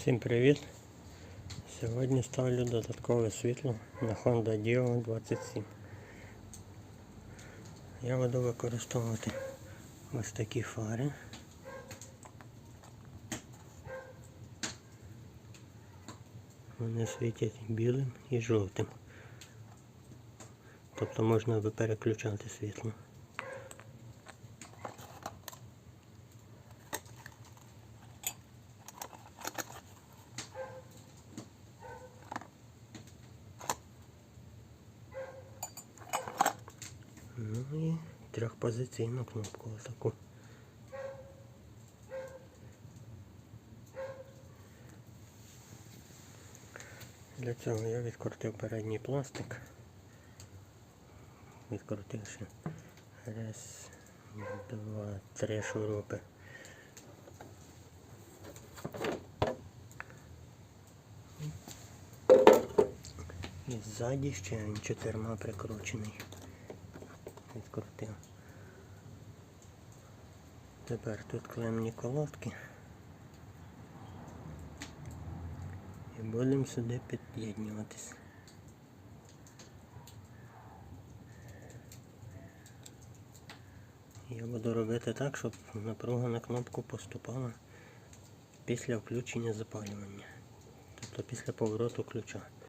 Всім привіт! Сьогодні ставлю додаткове світло на Honda Dio 27. Я буду використовувати ось такі фари. Вони світять білим і жовтим. Тобто можна переключати світло. Ну і трьохпозиційну кнопку таку. Для цього я відкрутив передній пластик. Відкрутивши раз, два, три шурупи. І ззаді ще чотирма прикручений. Відкрутив. Тепер тут клемні колодки. І будемо сюди під'єднюватись. Я буду робити так, щоб напруга на кнопку поступала після включення запалювання. Тобто після повороту ключа.